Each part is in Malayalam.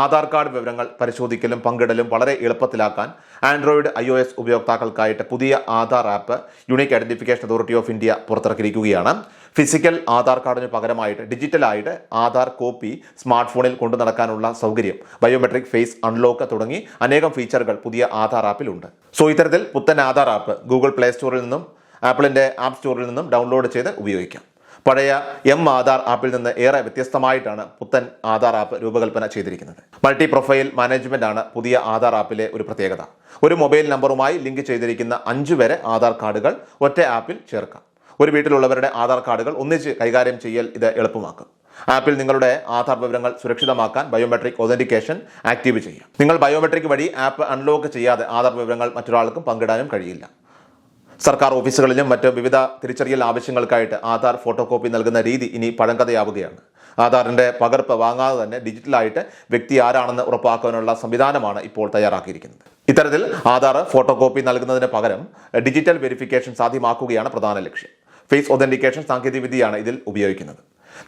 ആധാർ കാർഡ് വിവരങ്ങൾ പരിശോധിക്കലും പങ്കിടലും വളരെ എളുപ്പത്തിലാക്കാൻ ആൻഡ്രോയിഡ് ഐ ഒ എസ് ഉപയോക്താക്കൾക്കായിട്ട് പുതിയ Aadhaar app unique identification authority of India പുറത്തിറക്കിയിരിക്കുകയാണ്. Physical Aadhaar കാർഡിന് പകരമായിട്ട് ഡിജിറ്റലായിട്ട് ആധാർ കോപ്പി സ്മാർട്ട് ഫോണിൽ കൊണ്ടു നടക്കാനുള്ള സൗകര്യം ബയോമെട്രിക് ഫേസ് അൺലോക്ക് തുടങ്ങി അനേകം ഫീച്ചറുകൾ പുതിയ ആധാർ ആപ്പിലുണ്ട്. സോ ഇത്തരത്തിൽ പുത്തൻ ആധാർ ആപ്പ് ഗൂഗിൾ പ്ലേ സ്റ്റോറിൽ നിന്നും ആപ്പിളിന്റെ ആപ്പ് സ്റ്റോറിൽ നിന്നും ഡൗൺലോഡ് ചെയ്ത് ഉപയോഗിക്കാം. പഴയ എം ആധാർ ആപ്പിൽ നിന്ന് ഏറെ വ്യത്യസ്തമായിട്ടാണ് പുത്തൻ ആധാർ ആപ്പ് രൂപകൽപ്പന ചെയ്തിരിക്കുന്നത്. മൾട്ടി പ്രൊഫൈൽ മാനേജ്മെന്റ് ആണ് പുതിയ ആധാർ ആപ്പിലെ ഒരു പ്രത്യേകത. ഒരു മൊബൈൽ നമ്പറുമായി ലിങ്ക് ചെയ്തിരിക്കുന്ന അഞ്ചു വരെ ആധാർ കാർഡുകൾ ഒറ്റ ആപ്പിൽ ചേർക്കാം. ഒരു വീട്ടിലുള്ളവരുടെ ആധാർ കാർഡുകൾ ഒന്നിച്ച് കൈകാര്യം ചെയ്യൽ ഇത് എളുപ്പമാക്കും. ആപ്പിൽ നിങ്ങളുടെ ആധാർ വിവരങ്ങൾ സുരക്ഷിതമാക്കാൻ ബയോമെട്രിക് ഒതന്റിക്കേഷൻ ആക്റ്റീവ് ചെയ്യാം. നിങ്ങൾ ബയോമെട്രിക് വഴി ആപ്പ് അൺലോക്ക് ചെയ്യാതെ ആധാർ വിവരങ്ങൾ മറ്റൊരാൾക്കും പങ്കിടാനും കഴിയില്ല. സർക്കാർ ഓഫീസുകളിലും മറ്റ് വിവിധ തിരിച്ചറിയൽ ആവശ്യങ്ങൾക്കായിട്ട് ആധാർ ഫോട്ടോ കോപ്പി നൽകുന്ന രീതി ഇനി പഴങ്കഥയാവുകയാണ്. ആധാറിന്റെ പകർപ്പ് വാങ്ങാതെ തന്നെ ഡിജിറ്റലായിട്ട് വ്യക്തി ആരാണെന്ന് ഉറപ്പാക്കാനുള്ള സംവിധാനമാണ് ഇപ്പോൾ തയ്യാറാക്കിയിരിക്കുന്നത്. ഇത്തരത്തിൽ ആധാർ ഫോട്ടോ കോപ്പി നൽകുന്നതിന് പകരം ഡിജിറ്റൽ വെരിഫിക്കേഷൻ സാധ്യമാക്കുകയാണ് പ്രധാന ലക്ഷ്യം. ഫേസ് ഒതന്റിക്കേഷൻ സാങ്കേതികവിദ്യയാണ് ഇതിൽ ഉപയോഗിക്കുന്നത്.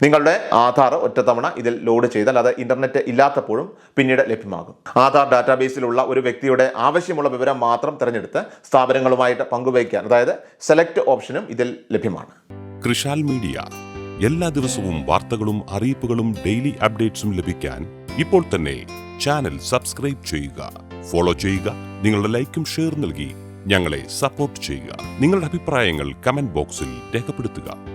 നിങ്ങളുടെ ആധാർ ഒറ്റത്തവണ ഇതിൽ ലോഡ് ചെയ്താൽ അത് ഇന്റർനെറ്റ് ഇല്ലാത്തപ്പോഴും പിന്നീട് ലഭ്യമാകും. ആധാർ ഡാറ്റാബേസിലുള്ള ഒരു വ്യക്തിയുടെ ആവശ്യമുള്ള വിവരം മാത്രം തിരഞ്ഞെടുത്ത് സ്ഥാപനങ്ങളുമായിട്ട് പങ്കുവയ്ക്കാൻ അതായത് സെലക്ട് ഓപ്ഷനും ഇതിൽ ലഭ്യമാണ്. കൃഷാൽ മീഡിയ. എല്ലാ ദിവസവും വാർത്തകളും അറിയിപ്പുകളും ഡെയിലി അപ്ഡേറ്റ്സും ലഭിക്കാൻ ഇപ്പോൾ തന്നെ ചാനൽ സബ്സ്ക്രൈബ് ചെയ്യുക. ഫോളോ ചെയ്യുക. നിങ്ങളുടെ ലൈക്കും ഷെയർ നൽകി ഞങ്ങളെ സപ്പോർട്ട് ചെയ്യുക. നിങ്ങളുടെ അഭിപ്രായങ്ങൾ കമന്റ് ബോക്സിൽ രേഖപ്പെടുത്തുക.